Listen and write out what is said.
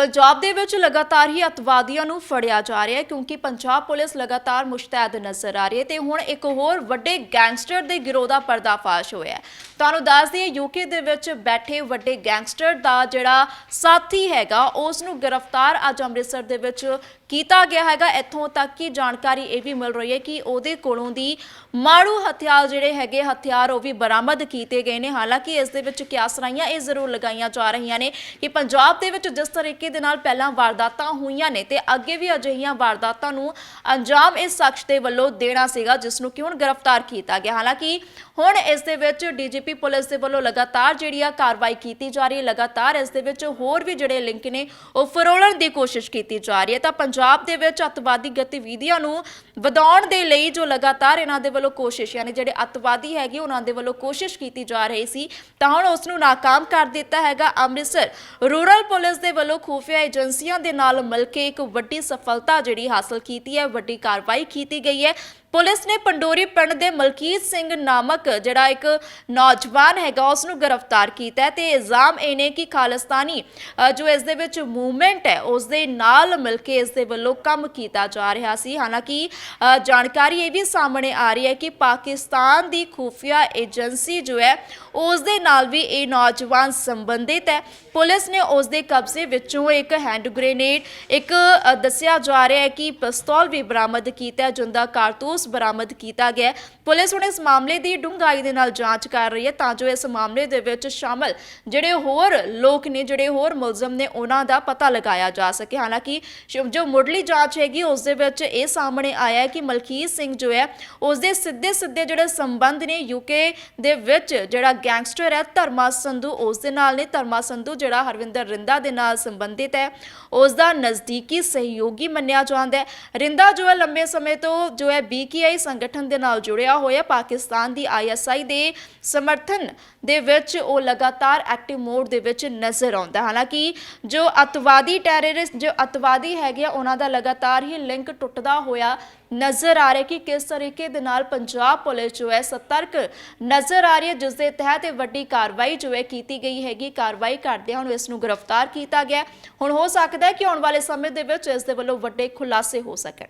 ਪੰਜਾਬ ਦੇ ਵਿੱਚ ਲਗਾਤਾਰ ਹੀ ਅਤਵਾਦੀਆਂ ਨੂੰ ਫੜਿਆ ਜਾ ਰਿਹਾ ਹੈ ਕਿਉਂਕਿ ਪੰਜਾਬ ਪੁਲਿਸ ਲਗਾਤਾਰ ਮੁਸ਼ਤੈਦ ਨਜ਼ਰ ਆ ਰਹੀ ਹੈ ਤੇ ਹੁਣ ਇੱਕ ਹੋਰ ਵੱਡੇ ਗੈਂਗਸਟਰ ਦੇ ਗਿਰੋਹ ਦਾ ਪਰਦਾਫਾਸ਼ ਹੋਇਆ ਹੈ। ਤੁਹਾਨੂੰ ਦੱਸ ਦਈਏ ਯੂਕੇ ਦੇ ਵਿੱਚ ਬੈਠੇ ਵੱਡੇ ਗੈਂਗਸਟਰ ਦਾ ਜਿਹੜਾ ਸਾਥੀ ਹੈਗਾ, ਉਸ ਨੂੰ ਗ੍ਰਿਫਤਾਰ ਅੱਜ ਅੰਮ੍ਰਿਤਸਰ ਦੇ ਵਿੱਚ ਕੀਤਾ ਗਿਆ ਹੈਗਾ। ਇੱਥੋਂ ਤੱਕ ਕਿ ਜਾਣਕਾਰੀ ਇਹ ਵੀ ਮਿਲ ਰਹੀ ਹੈ ਕਿ ਉਹਦੇ ਕੋਲੋਂ ਦੀ ਮਾਰੂ ਹਥਿਆਰ ਜਿਹੜੇ ਹੈਗੇ, ਹਥਿਆਰ ਉਹ ਵੀ ਬਰਾਮਦ ਕੀਤੇ ਗਏ ਨੇ। ਹਾਲਾਂਕਿ ਇਸ ਦੇ ਵਿੱਚ ਕਿਆਸਰਾਈਆਂ ਇਹ ਜ਼ਰੂਰ ਲਗਾਈਆਂ ਜਾ ਰਹੀਆਂ ਨੇ ਕਿ ਪੰਜਾਬ ਦੇ ਵਿੱਚ ਜਿਸ ਤਰੀਕੇ ਦੇ ਨਾਲ ਪਹਿਲਾਂ ਵਾਰਦਾਤਾਂ ਹੋਈਆਂ ਨੇ ਤੇ ਅੱਗੇ ਵੀ ਅਜਿਹੀਆਂ ਵਾਰਦਾਤਾਂ ਨੂੰ ਅੰਜਾਮ ਇਸ ਸ਼ਖਸ ਦੇ ਵੱਲੋਂ ਦੇਣਾ ਸੀਗਾ, ਜਿਸ ਨੂੰ ਕਿ ਹੁਣ ਗ੍ਰਿਫਤਾਰ ਕੀਤਾ ਗਿਆ। ਹਾਲਾਂਕਿ ਹੁਣ ਇਸ ਦੇ ਵਿੱਚ ਡੀਜੀਪੀ ਪੁਲਿਸ ਦੇ ਵੱਲੋਂ ਲਗਾਤਾਰ ਜਿਹੜੀ ਆ ਕਾਰਵਾਈ ਕੀਤੀ ਜਾ ਰਹੀ ਹੈ, ਲਗਾਤਾਰ ਇਸ ਦੇ ਵਿੱਚ ਹੋਰ ਵੀ ਜਿਹੜੇ ਲਿੰਕ ਨੇ, ਉਹ ਫਰੋਲਣ ਦੀ ਕੋਸ਼ਿਸ਼ ਕੀਤੀ ਜਾ ਰਹੀ ਹੈ। ਤਾਂ ਪੰਜਾਬ ਦੇ ਵਿੱਚ ਅਤਵਾਦੀ ਗਤੀਵਿਧੀਆਂ ਨੂੰ ਵਧਾਉਣ ਦੇ ਲਈ ਜੋ ਲਗਾਤਾਰ ਇਹਨਾਂ ਦੇ ਵੱਲੋਂ ਕੋਸ਼ਿਸ਼, ਯਾਨੀ ਜਿਹੜੇ ਅਤਵਾਦੀ ਹੈਗੇ, ਉਹਨਾਂ ਦੇ ਵੱਲੋਂ ਕੋਸ਼ਿਸ਼ ਕੀਤੀ ਜਾ ਰਹੀ ਸੀ, ਤਾਂ ਹੁਣ ਉਸ ਨੂੰ ਨਾਕਾਮ ਕਰ ਦਿੱਤਾ ਹੈਗਾ ਅੰਮ੍ਰਿਤਸਰ। ਰੂਰਲ ਪੁਲਿਸ ਦੇ ਵੱਲੋਂ ਖੁਫੀਆ ਏਜੰਸੀਆਂ ਦੇ ਨਾਲ ਮਿਲ ਕੇ ਇੱਕ ਵੱਡੀ ਸਫਲਤਾ ਜਿਹੜੀ ਹਾਸਲ ਕੀਤੀ ਹੈ ਵੱਡੀ ਕਾਰਵਾਈ ਕੀਤੀ ਗਈ ਹੈ। ਪੁਲਿਸ ਨੇ ਪੰਡੋਰੀ ਪਿੰਡ ਦੇ ਮਲਕੀਤ ਸਿੰਘ ਨਾਮਕ ਜਿਹੜਾ ਇੱਕ ਨੌਜਵਾਨ ਹੈਗਾ ਉਸ ਨੂੰ ਗ੍ਰਿਫਤਾਰ ਕੀਤਾ ਹੈ ਤੇ ਇਲਜ਼ਾਮ ਇਹ ਨੇ ਕਿ ਖਾਲਿਸਤਾਨੀ ਅ, ਜੋ ਇਸ ਦੇ ਵਿੱਚ ਮੂਵਮੈਂਟ ਹੈ ਉਸ ਦੇ ਨਾਲ ਮਿਲ ਕੇ ਇਸ ਦੇ ਵੱਲੋਂ ਕੰਮ ਕੀਤਾ ਜਾ ਰਿਹਾ ਸੀ। ਹਾਲਾਂਕਿ ਅ, ਜਾਣਕਾਰੀ ਇਹ ਵੀ ਸਾਹਮਣੇ ਆ ਰਹੀ ਹੈ ਕਿ ਪਾਕਿਸਤਾਨ ਦੀ ਖੂਫੀਆ ਏਜੰਸੀ ਜੋ ਹੈ ਉਸ ਦੇ ਨਾਲ ਵੀ ਇਹ ਨੌਜਵਾਨ ਸੰਬੰਧਿਤ ਹੈ। ਪੁਲਿਸ ਨੇ ਉਸ ਦੇ ਕਬਜ਼ੇ ਵਿੱਚੋਂ ਇੱਕ ਹੈਂਡ ਗ੍ਰੇਨੇਡ ਇੱਕ ਅ, ਦੱਸਿਆ ਜਾ ਰਿਹਾ ਹੈ ਕਿ ਪਿਸਤੌਲ ਵੀ ਬਰਾਮਦ ਕੀਤਾ ਹੈ ਜਿੰਦਾ ਕਾਰਤੂਸ ਬਰਾਮਦ ਕੀਤਾ ਗਿਆ ਹੈ। ਪੁਲਿਸ ਹੁਣ ਇਸ ਮਾਮਲੇ ਦੀ ਡੂੰਘਾਈ ਦੇ ਨਾਲ ਜਾਂਚ ਕਰ ਰਹੀ ਹੈ ਤਾਂ ਜੋ ਇਸ ਮਾਮਲੇ ਦੇ ਵਿੱਚ ਸ਼ਾਮਲ ਜਿਹੜੇ ਹੋਰ ਲੋਕ ਨੇ ਜਿਹੜੇ ਹੋਰ ਮੁਲਜ਼ਮ ਨੇ ਉਹਨਾਂ ਦਾ ਪਤਾ ਲਗਾਇਆ ਜਾ ਸਕੇ ਹਾਲਾਂਕਿ ਸ਼- ਜੋ ਮੁੱਢਲੀ ਜਾਂਚ ਹੈਗੀ ਉਸ ਦੇ ਵਿੱਚ ਇਹ ਸਾਹਮਣੇ ਆਇਆ ਹੈ ਕਿ ਮਲਕੀਤ ਸਿੰਘ ਜੋ ਹੈ ਉਸ ਦੇ ਸਿੱਧੇ ਸਿੱਧੇ ਜਿਹੜੇ ਸੰਬੰਧ ਨੇ ਯੂਕੇ ਦੇ ਵਿੱਚ ਜਿਹੜਾ ਗੈਂਗਸਟਰ ਹੈ ਧਰਮਾ ਸੰਧੂ ਉਸ ਦੇ ਨਾਲ ਨੇ ਧਰਮਾ ਸੰਧੂ ਜਿਹੜਾ ਹਰਵਿੰਦਰ ਰਿੰਦਾ ਦੇ ਨਾਲ ਸੰਬੰਧਿਤ ਹੈ। ਉਸ ਦਾ ਨਜ਼ਦੀਕੀ ਸਹਿਯੋਗੀ ਮੰਨਿਆ ਜਾਂਦਾ ਹੈ। ਰਿੰਦਾ ਜੋ ਹੈ ਲੰਬੇ ਸਮੇਂ ਤੋਂ ਜੋ ਹੈ ਬੀਕੇਆਈ ਸੰਗਠਨ ਦੇ ਨਾਲ ਜੁੜਿਆ ਹੋਇਆ, ਪਾਕਿਸਤਾਨ ਦੀ ਆਈਐਸਆਈ ਦੇ ਸਮਰਥਨ ਦੇ ਵਿੱਚ ਉਹ ਲਗਾਤਾਰ ਐਕਟਿਵ ਮੋਡ ਦੇ ਵਿੱਚ ਨਜ਼ਰ ਆਉਂਦਾ ਹਾਲਾਂਕਿ ਜੋ ਅਤਵਾਦੀ ਟੈਰਰਿਸਟ ਜੋ ਅਤਵਾਦੀ ਹੈਗੇ ਆ, ਉਹਨਾਂ ਦਾ ਲਗਾਤਾਰ ਹੀ ਲਿੰਕ ਟੁੱਟਦਾ ਹੋਇਆ ਨਜ਼ਰ ਆ ਰਿਹਾ ਕਿ ਕਿਸ ਤਰੀਕੇ ਦੇ ਨਾਲ ਪੰਜਾਬ ਪੁਲਿਸ ਜੋ ਹੈ ਸਤਰਕ ਨਜ਼ਰ ਆ ਰਹੀ ਹੈ ਜਿਸ ਦੇ ਤਹਿਤ ਇਹ ਵੱਡੀ ਕਾਰਵਾਈ ਜੋ ਹੈ ਕੀਤੀ ਗਈ ਹੈਗੀ, ਕਾਰਵਾਈ ਕਰਦਿਆਂ ਹੁਣ ਇਸ ਨੂੰ ਗ੍ਰਿਫਤਾਰ ਕੀਤਾ ਗਿਆ ਹੁਣ ਹੋ ਸਕਦਾ ਹੈ ਕਿ ਆਉਣ ਵਾਲੇ ਸਮੇਂ ਦੇ ਵਿੱਚ ਇਸ ਦੇ ਵੱਲੋਂ ਵੱਡੇ ਖੁਲਾਸੇ ਹੋ ਸਕਣ।